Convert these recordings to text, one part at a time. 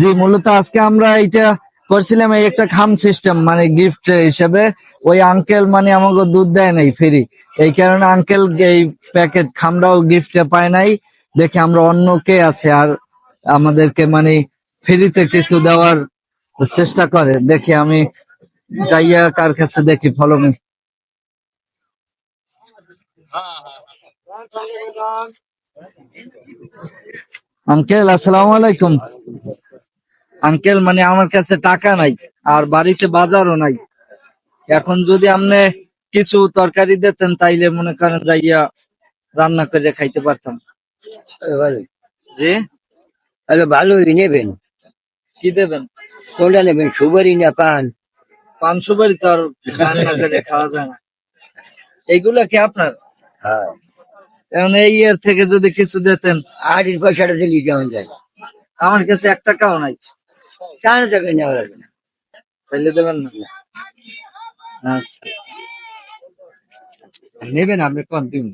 জি, মূলত আজকে আমরা এটা করছিলাম এই একটা খাম সিস্টেম মানে গিফট হিসেবে। ওই আঙ্কেল মানে আমাকে দুধ দেয় নাই ফ্রি এই কারণে আঙ্কেল এই প্যাকেট খামটাও গিফটে পায় নাই। দেখে আমরা অন্য কে আছে, আর আমাদেরকে মানে ফ্রিতে কিছু দেওয়ার চেষ্টা করে। দেখি আমি যাইয়া কার কাছে দেখি ফলো মি আঙ্কেল আসসালামু আলাইকুম। আঙ্কেল মানে আমার কাছে টাকা নাই আর বাড়িতে বাজারও নাই। এখন যদি আপনি কিছু তরকারি দিতেন তাইলে মনে করেন যাইয়া রান্না করে খাইতে পারতাম। জি? ভালোই নেবেন। কি দেবেন? কোনটা নেবেন? সুপারি না পান? পান সুপারি তো আর খাওয়া যায় না। এইগুলা কি আপনার? হ্যাঁ। এখন এই ইয়ার থেকে যদি কিছু দিতেন। আর পয়সাটা দিলে কেমন যায়? আমার কাছে এক টাকাও নাই। কেন টাকা নেওয়া লাগবে না। তাইলে দেবেন না। আচ্ছা। নেবেন আপনি কম দিন।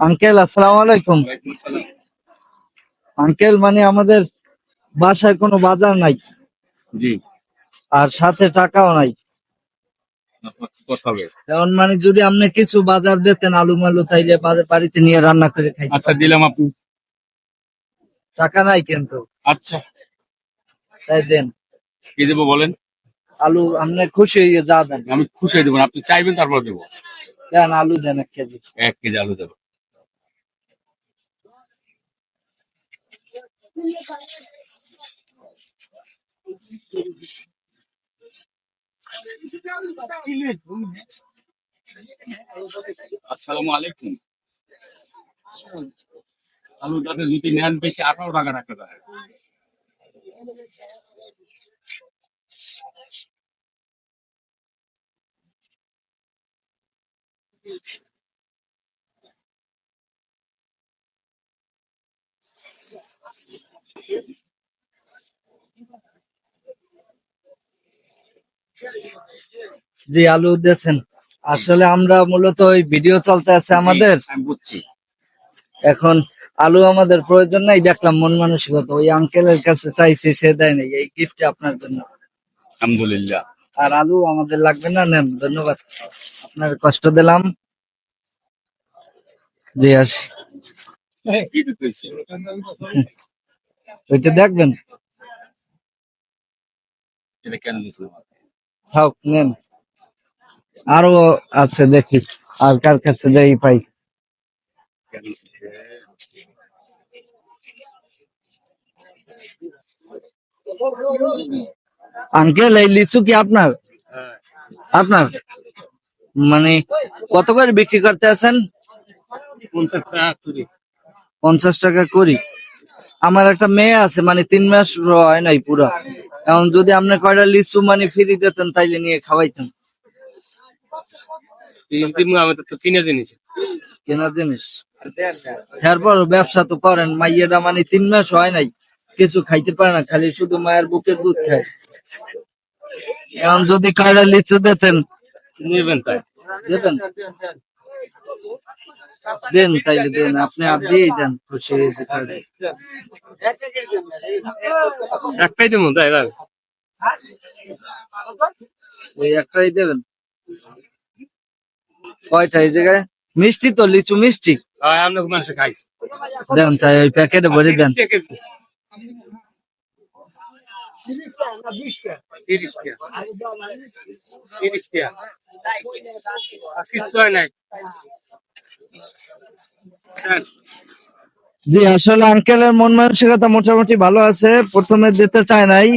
আঙ্কেল আসসালামু আলাইকুম। আঙ্কেল মানে আমাদের বাসায় কোনো বাজার নাই। জি। আর সাথে টাকাও নাই। এখন মানে যদি আপনি কিছু বাজার দিতেন আলু মালু তাইলে বাজার বাড়িতে নিয়ে রান্না করে খাই আচ্ছা দিলাম আপনি টাকা নাই কিন্তু। আচ্ছা। তাই দেন। কি দেবো বলেন? আলু আপনি খুশি হয়ে যা দেন। আমি খুশি হয়ে দেবো। আপনি চাইবেন তারপর দেবো। দেন আলু দেন এক কেজি। এক কেজি আলু দেবো। আসসালামু আলাইকুম। আলু দাদা যদি নেন বেশি আঠারো টাকা রাখতে দেয়। জি আলু দিয়েছেন। আসলে আমরা মূলত ওই ভিডিও চলতে আছে আমাদের। বুঝছি। এখন আলু আমাদের প্রয়োজন নাই দেখলাম মন মানসিকতা। ওই আঙ্কেলের কাছে চাইছি সে দেয় নাই। এই গিফট আপনার জন্য। আলহামদুলিল্লাহ। আর আলু আমাদের লাগবে না নেন ধন্যবাদ। আপনার কষ্ট দিলাম। জি আসি। কি ওইটা দেখবেন। এটা কেন থাক নেন। আরও আছে দেখি আর কার কাছে যাই পাই। আঙ্কেল এই লিচু কি আপনার? আপনার? মানে কত করে বিক্রি করতে আছেন? পঞ্চাশ টাকা করে। পঞ্চাশ টাকা করি। আমার একটা মেয়ে আছে মানে তিন মাস হয় নাই পুরো। এখন যদি আপনি কয়টা লিচু মানে ফ্রি দিতেন তাইলে নিয়ে খাওয়াইতেন। আমি কিনে জিনিস। জিনিস? ব্যবসা তো করেন মাইয়েটা মানে তিন মাস হয় নাই কিছু খাইতে পারে না খালি শুধু মায়ের বুকের দুধ খায়। এখন যদি কয়টা লিচু দিতেন? নেবেন তাই। দেবেন দেন তাইলে দেন আপনি আর দিয়েই দেন খুশি। একটাই দেবো তাই ওই একটাই দেবেন। কয়টা এই জায়গায়? মিষ্টি তো লিচু মিষ্টি। হ্যাঁ আমরা মানুষ খাইছি। দেন তাই ওই প্যাকেটে ভরে দেন। তিরিশ জি আসলে আঙ্কেলের মন মানসিকতা মোটামুটি ভালো আছে। প্রথমে দিতে চায় নাই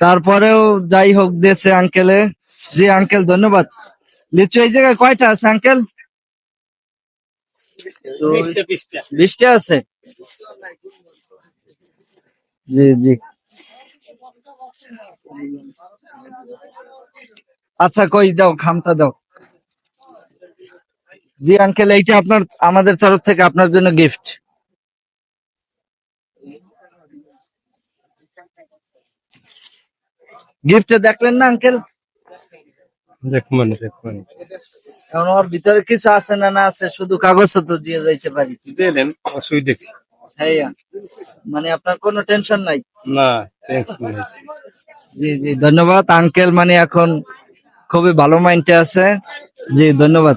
তারপরেও যাই হোক দিয়েছে আঙ্কেলে। জি আঙ্কেল ধন্যবাদ। লিচু এই জায়গায় কয়টা আছে আঙ্কেল? বিশটা আছে? জি জি। আচ্ছা কই দাও খামটা দাও। জি আঙ্কেল এইটা আপনার আমাদের তরফ থেকে আপনার জন্য গিফট গিফটে দেখলেন না আঙ্কেল দেখবেন দেখবেন এখন ওর ভিতরে কিছু আছে না না আছে শুধু কাগজ তো দিয়ে যাইতে পারি। দিলেন? হ্যাঁ মানে আপনার কোনো টেনশন নাই? না টেনশন জি জি ধন্যবাদ আঙ্কেল মানে এখন খুবই ভালো মাইন্ডে আছে। জি ধন্যবাদ।